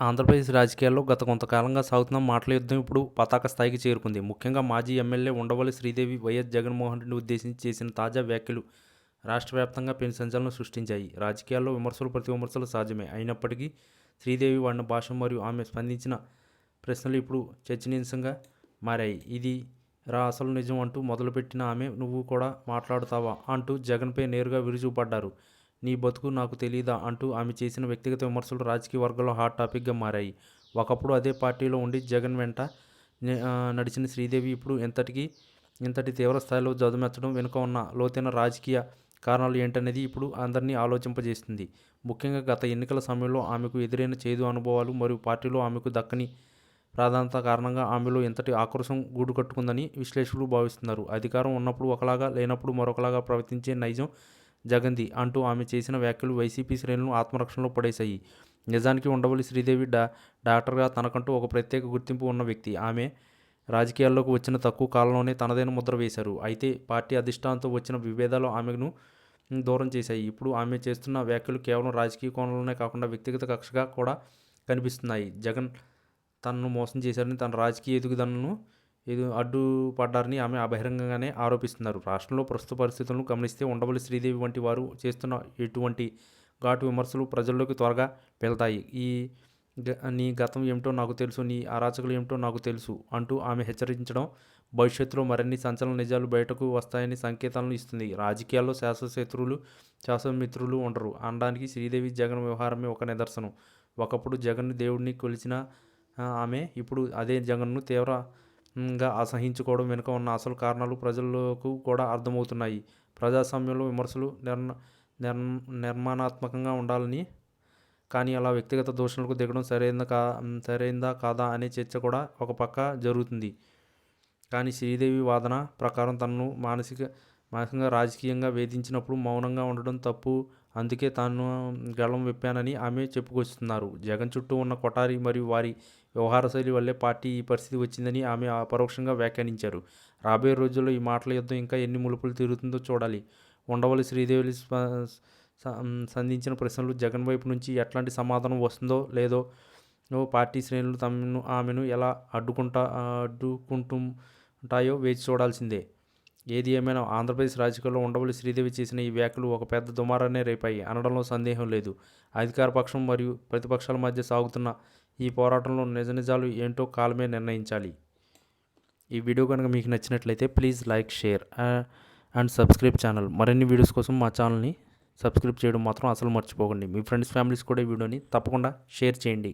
ఆంధ్రప్రదేశ్ రాజకీయాల్లో గత కొంతకాలంగా సాగుతున్న మాటల యుద్ధం ఇప్పుడు పతాక స్థాయికి చేరుకుంది. ముఖ్యంగా మాజీ ఎమ్మెల్యే ఉండవల్లి శ్రీదేవి వైఎస్ జగన్మోహన్ రెడ్డి ఉద్దేశించి చేసిన తాజా వ్యాఖ్యలు రాష్ట్ర వ్యాప్తంగా పెను సంచలనం సృష్టించాయి. రాజకీయాల్లో విమర్శలు ప్రతి విమర్శలు సాధ్యమే అయినప్పటికీ శ్రీదేవి వాడిన భాష మరియు ఆమె స్పందించిన ప్రశ్నలు ఇప్పుడు చర్చనీయాంశంగా మారాయి. ఇది రా అసలు నిజం అంటూ మొదలుపెట్టిన ఆమె నువ్వు కూడా మాట్లాడుతావా? అంటూ జగన్పై నేరుగా విరుచుకుపడ్డారు నీ బతుకు నాకు తెలియదా అంటూ ఆమె చేసిన వ్యక్తిగత విమర్శలు రాజకీయ వర్గాల్లో హాట్ టాపిక్గా మారాయి. ఒకప్పుడు అదే పార్టీలో ఉండి జగన్ వెంట నడిచిన శ్రీదేవి ఇప్పుడు ఎంతటికి ఇంతటి తీవ్ర స్థాయిలో జదుమెత్తడం వెనుక ఉన్న లోతైన రాజకీయ కారణాలు ఏంటనేది ఇప్పుడు అందరినీ ఆలోచింపజేస్తుంది ముఖ్యంగా గత ఎన్నికల సమయంలో ఆమెకు ఎదురైన చేదు అనుభవాలు మరియు పార్టీలో ఆమెకు దక్కని ప్రాధాన్యత కారణంగా ఆమెలో ఎంతటి ఆక్రోశం గూడు కట్టుకుందని విశ్లేషకులు భావిస్తున్నారు. అధికారం ఉన్నప్పుడు ఒకలాగా లేనప్పుడు మరొకలాగా ప్రవర్తించే నైజం జగంది అంటూ ఆమె చేసిన వ్యాఖ్యలు వైసీపీ శ్రేణులను ఆత్మరక్షణలో పడేశాయి. నిజానికి ఉండవల్లి శ్రీదేవి డా డాక్టర్గా తనకంటూ ఒక ప్రత్యేక గుర్తింపు ఉన్న వ్యక్తి. ఆమె రాజకీయాల్లోకి వచ్చిన తక్కువ కాలంలోనే తనదైన ముద్ర వేశారు. అయితే పార్టీ అధిష్టానంతో వచ్చిన విభేదాలు ఆమెను దూరం చేశాయి. ఇప్పుడు ఆమె చేస్తున్న వ్యాఖ్యలు కేవలం రాజకీయ కోణంలోనే కాకుండా వ్యక్తిగత కక్షగా కూడా కనిపిస్తున్నాయి. జగన్ తనను మోసం చేశారని తన రాజకీయ ఎదుగుదలను ఇది అడ్డుపడ్డారని ఆమె బహిరంగంగానే ఆరోపిస్తున్నారు. రాష్ట్రంలో ప్రస్తుత పరిస్థితులను గమనిస్తే ఉండవల్లి శ్రీదేవి వంటి వారు చేస్తున్న ఎటువంటి ఘాటు విమర్శలు ప్రజల్లోకి త్వరగా వెళ్తాయి ఈ నీ గతం ఏమిటో నాకు తెలుసు నీ అరాచకులు ఏమిటో నాకు తెలుసు అంటూ ఆమె హెచ్చరించడం భవిష్యత్తులో మరిన్ని సంచలన నిజాలు బయటకు వస్తాయని సంకేతాలను ఇస్తుంది. రాజకీయాల్లో శాశ్వతశత్రువులు శాస్త్రమిత్రులు ఉండరు. అనడానికి శ్రీదేవి జగన్ వ్యవహారమే ఒక నిదర్శనం. ఒకప్పుడు జగన్ దేవుడిని కొలిచిన ఆమె ఇప్పుడు అదే జగన్ను తీవ్ర గా అసహించుకోవడం వెనుక ఉన్న అసలు కారణాలు ప్రజలకు కూడా అర్థమవుతున్నాయి. ప్రజాస్వామ్యంలో విమర్శలు నిర్ణ నిర్ నిర్మాణాత్మకంగా ఉండాలని కానీ అలా వ్యక్తిగత దూషణలకు దిగడం సరైన కా సరైందా కాదా అనే చర్చ కూడా ఒక పక్క జరుగుతుంది. కానీ శ్రీదేవి వాదన ప్రకారం తనను మానసిక మానసికంగా రాజకీయంగా వేధించినప్పుడు మౌనంగా ఉండడం తప్పు. అందుకే తాను గళం విప్పానని ఆమె చెప్పుకొస్తున్నారు. జగన్ చుట్టూ ఉన్న కొటారి మరియు వారి వ్యవహార శైలి వల్లే పార్టీ ఈ పరిస్థితి వచ్చిందని ఆమె పరోక్షంగా వ్యాఖ్యానించారు. రాబోయే రోజుల్లో ఈ మాటల యుద్ధం ఇంకా ఎన్ని ములుపులు తిరుగుతుందో చూడాలి. ఉండవల్లి శ్రీదేవి సంధించిన ప్రశ్నలు జగన్ వైపు నుంచి ఎట్లాంటి సమాధానం వస్తుందో లేదో పార్టీ శ్రేణులు తమను ఆమెను ఎలా అడ్డుకుంటా అడ్డుకుంటుంటాయో వేచి చూడాల్సిందే. ఏది ఏమైనా ఆంధ్రప్రదేశ్ రాజకీయాల్లో ఉండవల్లి శ్రీదేవి చేసిన ఈ వ్యాఖ్యలు ఒక పెద్ద దుమారాన్ని రేపాయి. అనడంలో సందేహం లేదు. అధికార పక్షం మరియు ప్రతిపక్షాల మధ్య సాగుతున్న ఈ పోరాటంలో నిజ నిజాలు ఏంటో కాలమే నిర్ణయించాలి. ఈ వీడియో కనుక మీకు నచ్చినట్లయితే please like share and subscribe channel. మరిన్ని వీడియోస్ కోసం మా ఛానల్ని సబ్స్క్రైబ్ చేయడం మాత్రం అసలు మర్చిపోకండి. మీ ఫ్రెండ్స్ ఫ్యామిలీస్ కూడా ఈ వీడియోని తప్పకుండా షేర్ చేయండి.